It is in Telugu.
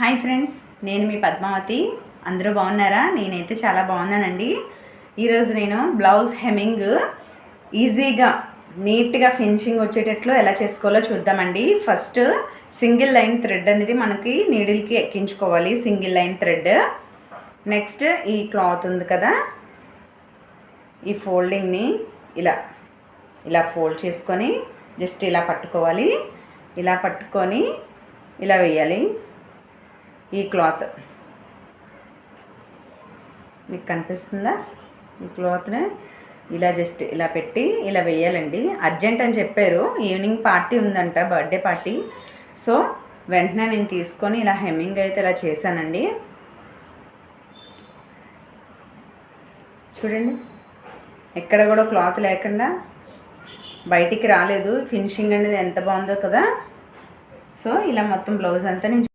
హాయ్ ఫ్రెండ్స్ నేను మీ పద్మావతి. అందరూ బాగున్నారా? నేనైతే చాలా బాగున్నానండి. ఈరోజు నేను బ్లౌజ్ హెమ్మింగ్ ఈజీగా నీట్గా ఫినిషింగ్ వచ్చేటట్లు ఎలా చేసుకోవాలో చూద్దామండి. ఫస్ట్ సింగిల్ లైన్ థ్రెడ్ అనేది మనకి నీడిల్కి ఎక్కించుకోవాలి సింగిల్ లైన్ థ్రెడ్. నెక్స్ట్ ఈ క్లాత్ ఉంది కదా ఈ ఫోల్డింగ్ని ఇలా ఇలా ఫోల్డ్ చేసుకొని జస్ట్ ఇలా పట్టుకోవాలి. ఇలా పట్టుకొని ఇలా వేయాలి. ఈ క్లాత్. మీకు కనిపిస్తుందా? ఈ క్లాత్ని ఇలా జస్ట్ ఇలా పెట్టి ఇలా వేయాలండి. అర్జెంట్ అని చెప్పారు. ఈవినింగ్ పార్టీ ఉందంట బర్త్డే పార్టీ. సో వెంటనే నేను తీసుకొని ఇలా హెమ్మింగ్ అయితే ఇలా చేశానండి. చూడండి. ఎక్కడ కూడా క్లాత్ లేకుండా బయటికి రాలేదు. ఫినిషింగ్ అనేది ఎంత బాగుందో కదా. సో ఇలా మొత్తం బ్లౌజ్ అంతా నేను